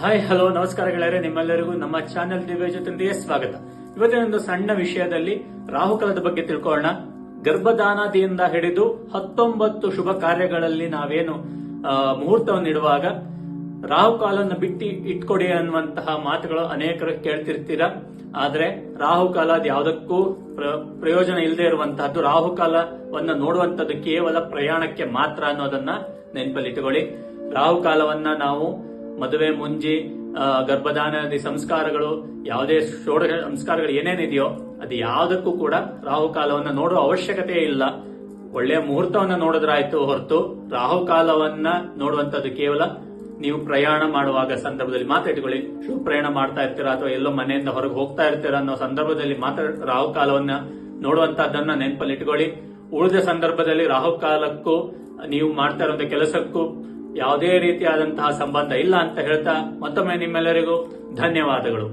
Hi hello ನಮಸ್ಕಾರ ಗೆಳೆಯರೆ, ನಿಮ್ಮೆಲ್ಲರಿಗೂ ನಮ್ಮ ಚಾನೆಲ್ ದಿವ್ಯ ಜೊತೆಗೆ ಸ್ವಾಗತ. ಇವತ್ತಿನ ಒಂದು ಸಣ್ಣ ವಿಷಯದಲ್ಲಿ ರಾಹುಕಾಲದ ಬಗ್ಗೆ ತಿಳ್ಕೊಳ್ಳೋಣ. ಗರ್ಭದಾನಾದಿಯಿಂದ ಹಿಡಿದು ಹತ್ತೊಂಬತ್ತು ಶುಭ ಕಾರ್ಯಗಳಲ್ಲಿ ನಾವೇನು ಮುಹೂರ್ತವನ್ನು ಇಡುವಾಗ ರಾಹುಕಾಲನ್ನ ಬಿಟ್ಟು ಇಟ್ಕೊಡಿ ಅನ್ನುವಂತಹ ಮಾತುಗಳು ಅನೇಕರು ಕೇಳ್ತಿರ್ತೀರ. ಆದ್ರೆ ರಾಹುಕಾಲ ಅದು ಯಾವುದಕ್ಕೂ ಪ್ರ- ಪ್ರಯೋಜನ ಇಲ್ಲದೆ ಇರುವಂತಹದ್ದು. ರಾಹುಕಾಲವನ್ನ ನೋಡುವಂತದ್ದು ಕೇವಲ ಪ್ರಯಾಣಕ್ಕೆ ಮಾತ್ರ ಅನ್ನೋದನ್ನ ನೆನಪಲ್ಲಿಟ್ಟುಕೊಳ್ಳಿ. ರಾಹುಕಾಲವನ್ನ ನಾವು ಮದುವೆ, ಮುಂಜಿ ಗರ್ಭಧಾನ ಗರ್ಭಧಾನದಿ ಸಂಸ್ಕಾರಗಳು, ಯಾವುದೇ ಷೋಡ ಸಂಸ್ಕಾರಗಳು ಏನೇನಿದೆಯೋ ಅದು ಯಾವುದಕ್ಕೂ ಕೂಡ ರಾಹುಕಾಲವನ್ನು ನೋಡುವ ಅವಶ್ಯಕತೆ ಇಲ್ಲ. ಒಳ್ಳೆಯ ಮುಹೂರ್ತವನ್ನು ನೋಡಿದ್ರಾಯ್ತು ಹೊರತು ರಾಹುಕಾಲವನ್ನ ನೋಡುವಂತದ್ದು ಕೇವಲ ನೀವು ಪ್ರಯಾಣ ಮಾಡುವಾಗ ಸಂದರ್ಭದಲ್ಲಿ ಮಾತಾಡಿಕೊಳ್ಳಿ ಶುಭ ಪ್ರಯಾಣ ಮಾಡ್ತಾ ಇರ್ತೀರಾ ಅಥವಾ ಎಲ್ಲೋ ಮನೆಯಿಂದ ಹೊರಗೆ ಹೋಗ್ತಾ ಇರ್ತೀರಾ ಅನ್ನೋ ಸಂದರ್ಭದಲ್ಲಿ ಮಾತ್ರ ರಾಹುಕಾಲವನ್ನ ನೋಡುವಂತಹದ್ದನ್ನ ನೆನಪಲ್ಲಿ ಇಟ್ಕೊಳ್ಳಿ. ಉಳಿದ ಸಂದರ್ಭದಲ್ಲಿ ರಾಹುಕಾಲಕ್ಕೂ ನೀವು ಮಾಡ್ತಾ ಇರುವಂತ ಕೆಲಸಕ್ಕೂ ಯಾವುದೇ ರೀತಿಯಾದಂತಹ ಸಂಬಂಧ ಇಲ್ಲ ಅಂತ ಹೇಳ್ತಾ ಮತ್ತೊಮ್ಮೆ ನಿಮ್ಮೆಲ್ಲರಿಗೂ ಧನ್ಯವಾದಗಳು.